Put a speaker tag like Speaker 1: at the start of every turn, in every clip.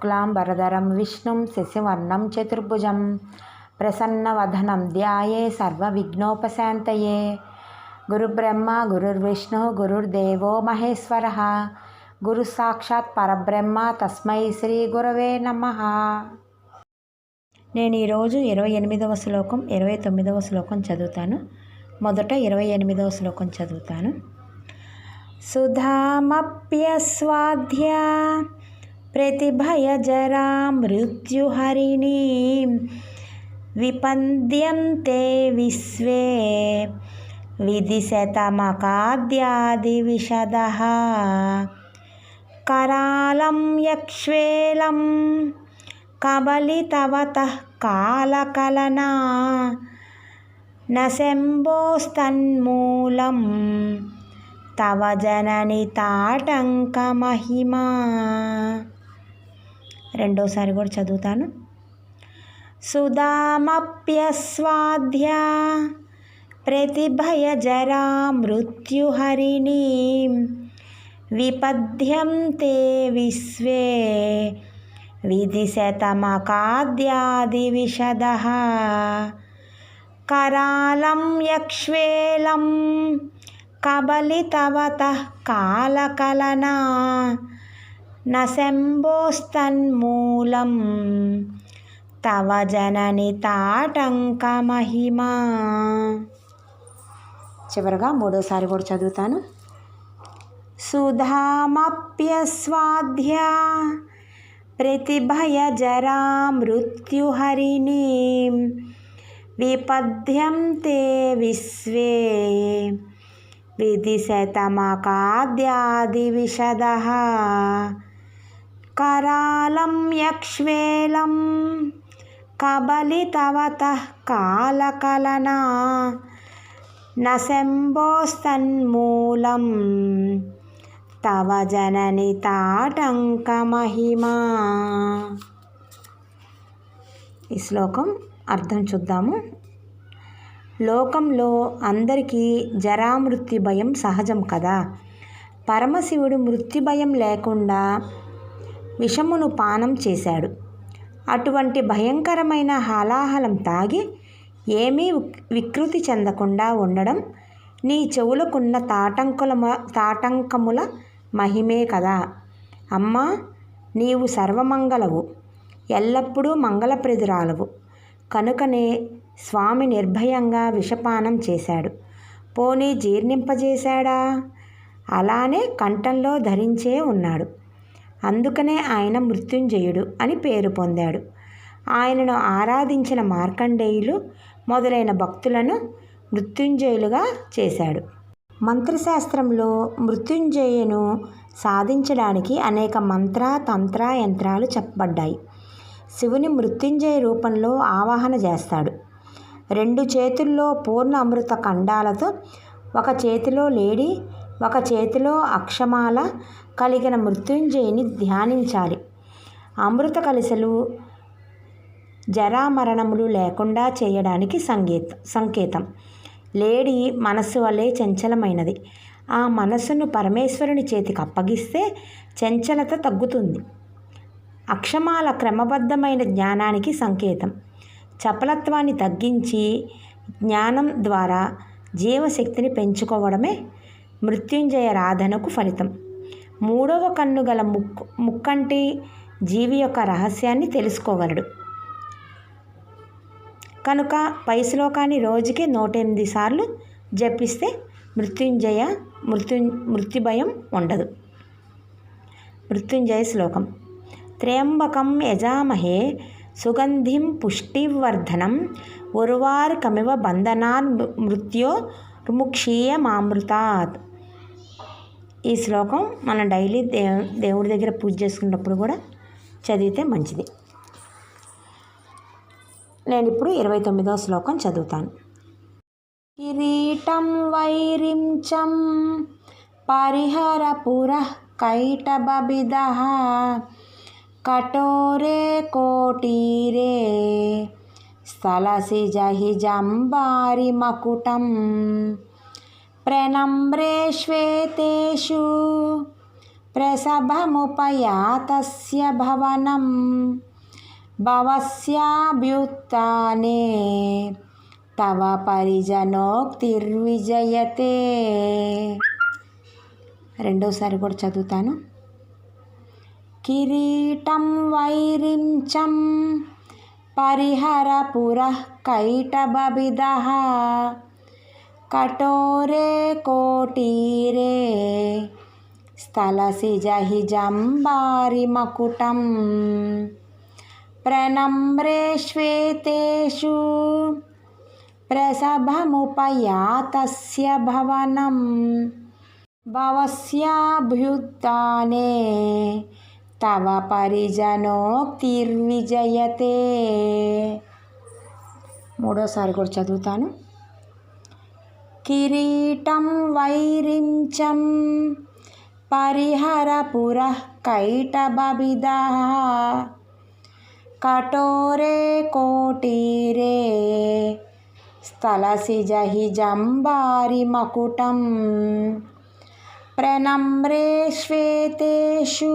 Speaker 1: శుక్లాం శశివర్ణం చతుర్భుజం शशिवर्णं ధ్యాయే సర్వ విఘ్నోపశాంతయే గురుబ్రహ్మ गुरुब्रह्मा గురుర్దేవో మహేశ్వర గురు సాక్షాత్ పరబ్రహ్మ తస్మై శ్రీ గురవే నమ నేను ఈరోజు ఇరవై ఎనిమిదవ శ్లోకం ఇరవై తొమ్మిదవ శ్లోకం చదువుతాను మొదట ఇరవై ఎనిమిదవ శ్లోకం చదువుతాను సుధామప్యస్వాధ్య प्रतिभयजरा मृत्युहरिणीं विपद्यन्ते विश्वे विदिशतमकाद्यादिविशदः करालं यक्ष्वेलं कबलितवतः कालकलना न शम्भोस्तन्मूलं तव जननि ताटङ्कमहिमा రెండోసారి కూడా చదువుతాను సుధామప్యస్వాధ్యా జరా మృత్యుహరిణి విపద్యం తే విశ్వే విధిశతమకాద్యాది విశద కరాళం यक्ष्वेलं కబలితవత कालकलना न शम्भोस्तन्मूलं तव జనని తాటంకమహిమా చివరగా మూడోసారి కూడా చదువుతాను సుధామప్యస్వాధ్యా प्रतिभयजरा मृत्युहरिणीं विपद्यं ते विश्वे विदिशतमकाद्यादिविशदः करालं यक्ष्वेलं कबलितवतः कालकलना నశంబోస్తన్మూలం తవ జనని తాటంక మహిమా ఈ శ్లోకం అర్థం చూద్దాము లోకంలో అందరికీ జరామృత్యు భయం సహజం కదా పరమశివుడు మృత్యు భయం లేకుండా విషమును పానం చేశాడు అటువంటి భయంకరమైన హాలాహలం తాగి ఏమీ వికృతి చెందకుండా ఉండడం నీ చెవులకున్న తాటంకుల తాటంకముల మహిమే కదా అమ్మా నీవు సర్వమంగళవు ఎల్లప్పుడూ మంగళప్రదురాలవు కనుకనే స్వామి నిర్భయంగా విషపానం చేశాడు పోనీ జీర్ణింపజేశాడా అలానే కంఠంలో ధరించే ఉన్నాడు అందుకనే ఆయన మృత్యుంజయుడు అని పేరు పొందాడు ఆయనను ఆరాధించిన మార్కండేయులు మొదలైన భక్తులను మృత్యుంజయులుగా చేశాడు మంత్రశాస్త్రంలో మృత్యుంజయును సాధించడానికి అనేక మంత్ర తంత్ర యంత్రాలు చెప్పబడ్డాయి శివుని మృత్యుంజయ రూపంలో ఆవాహన చేస్తాడు రెండు చేతుల్లో పూర్ణ అమృత ఖండాలతో ఒక చేతిలో లేడి ఒక చేతిలో అక్షమాల కలిగిన మృత్యుంజయుని ధ్యానించాలి అమృత కలిసలు జరామరణములు లేకుండా చేయడానికి సంగీత సంకేతం లేడి మనస్సు వలె చంచలమైనది ఆ మనస్సును పరమేశ్వరుని చేతికి అప్పగిస్తే చంచలత తగ్గుతుంది అక్షమాల క్రమబద్ధమైన జ్ఞానానికి సంకేతం చపలత్వాన్ని తగ్గించి జ్ఞానం ద్వారా జీవశక్తిని పెంచుకోవడమే మృత్యుంజయ రాధనకు ఫలితం మూడవ కన్ను గల ముక్కు ముక్కంటి జీవి యొక్క రహస్యాన్ని తెలుసుకోగలడు కనుక పై శ్లోకాన్ని రోజుకి నూట ఎనిమిది సార్లు జపిస్తే మృత్యుంజయ మృత్యు మృత్యుభయం ఉండదు మృత్యుంజయ శ్లోకం త్ర్యంబకం యజామహే సుగంధిం పుష్టివర్ధనం ఉర్వార్కమివ బంధనాన్ మృత్యో ముక్షీయమామృతాత్ ఈ శ్లోకం మనం డైలీ దేవు దేవుడి దగ్గర పూజ చేసుకున్నప్పుడు కూడా చదివితే మంచిది నేను ఇప్పుడు ఇరవై తొమ్మిదవ శ్లోకం చదువుతాను కిరీటం వైరించం పరిహర పుర కైటబిద కటోరే కోటీరే స్థలసి జహి జంబారి మకుటం प्रनम्रेष्वेतेषु प्रसभमुपयातस्य भवनं भवस्याभ्युत्थाने तव परिजनोक्तिर्विजयते रडोसार चतुतानु किरीटं वैरिंच परिहर पुरःकैटबभिदः कटोरे कोटीरे स्थल जहि जंबारी मकुटम प्रणम्रे श्वेतेषु प्रसभमुपयात भवनम भवस्याभ्युत्थाने तव परिजनोक्तिर्विजयते मूडोसारी कूडा चदुवुतानु किरीटं वैरिञ्चं परिहरपुरः कैटबबिदः कटोरे कोटीरे स्थलसिजहि जम्बारिमकुटं प्रनम्रे श्वेतेषु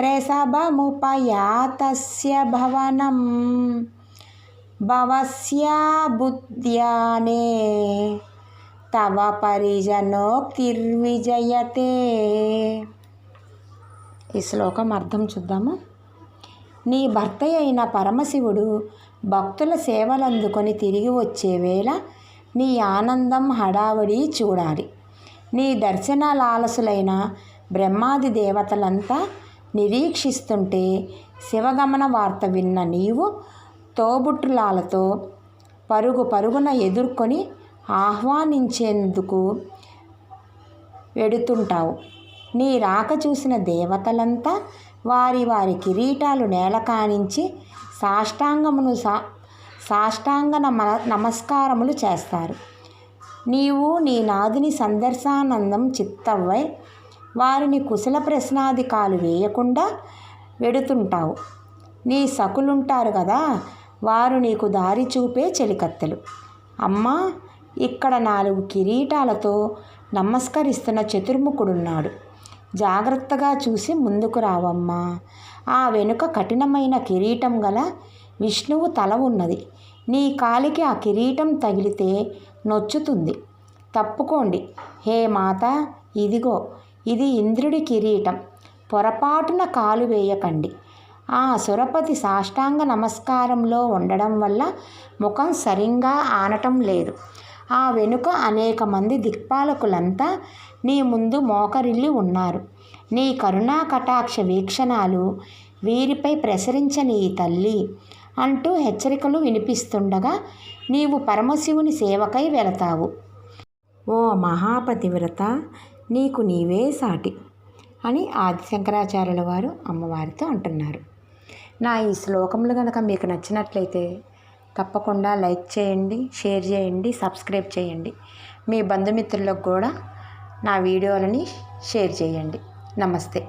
Speaker 1: प्रसभमुपयातस्य भवनम् భవస్యా బుద్ధ్యానే తవ పరిజనోక్తిర్విజయతే ఈ శ్లోకం అర్థం చూద్దాము నీ భర్త అయిన పరమశివుడు భక్తుల సేవలందుకొని తిరిగి వచ్చే వేళ నీ ఆనందం హడావడి చూడాలి నీ దర్శనాల ఆలసులైన బ్రహ్మాది దేవతలంతా నిరీక్షిస్తుంటే శివగమన వార్త విన్న నీవు తోబుట్టులాలతో పరుగు పరుగున ఎదుర్కొని ఆహ్వానించేందుకు వెడుతుంటావు నీ రాక చూసిన దేవతలంతా వారి వారి కిరీటాలు నేలకానించి సాష్టాంగమును సా సాష్టాంగ నమ నమస్కారములు చేస్తారు నీవు నీ నాదుని సందర్శానందం చిత్తవై వారిని కుశల ప్రశ్నాధికాలు వేయకుండా వెడుతుంటావు నీ సకులుంటారు కదా వారు నీకు దారి చూపే చెలికత్తెలు అమ్మా ఇక్కడ నాలుగు కిరీటాలతో నమస్కరిస్తున్న చతుర్ముఖుడున్నాడు జాగ్రత్తగా చూసి ముందుకు రావమ్మా ఆ వెనుక కఠినమైన కిరీటం గల విష్ణువు తల ఉన్నది నీ కాలికి ఆ కిరీటం తగిలితే నొచ్చుతుంది తప్పుకోండి హే మాత ఇదిగో ఇది ఇంద్రుడి కిరీటం పొరపాటున కాలు వేయకండి ఆ సురపతి సాష్టాంగ నమస్కారంలో ఉండడం వల్ల ముఖం సరిగ్గా ఆనటం లేదు ఆ వెనుక అనేక మంది దిక్పాలకులంతా నీ ముందు మోకరిల్లి ఉన్నారు నీ కరుణా కటాక్ష వీక్షణాలు వీరిపై ప్రసరించని తల్లి అంటూ హెచ్చరికలు వినిపిస్తుండగా నీవు పరమశివుని సేవకై వెళతావు ఓ మహాపతివ్రత నీకు నీవే సాటి అని ఆదిశంకరాచార్యుల వారు అమ్మవారితో అంటున్నారు నా ఈ శ్లోకములు కనుక మీకు నచ్చినట్లయితే తప్పకుండా లైక్ చేయండి షేర్ చేయండి సబ్స్క్రైబ్ చేయండి మీ బంధుమిత్రులకు కూడా నా వీడియోలని షేర్ చేయండి నమస్తే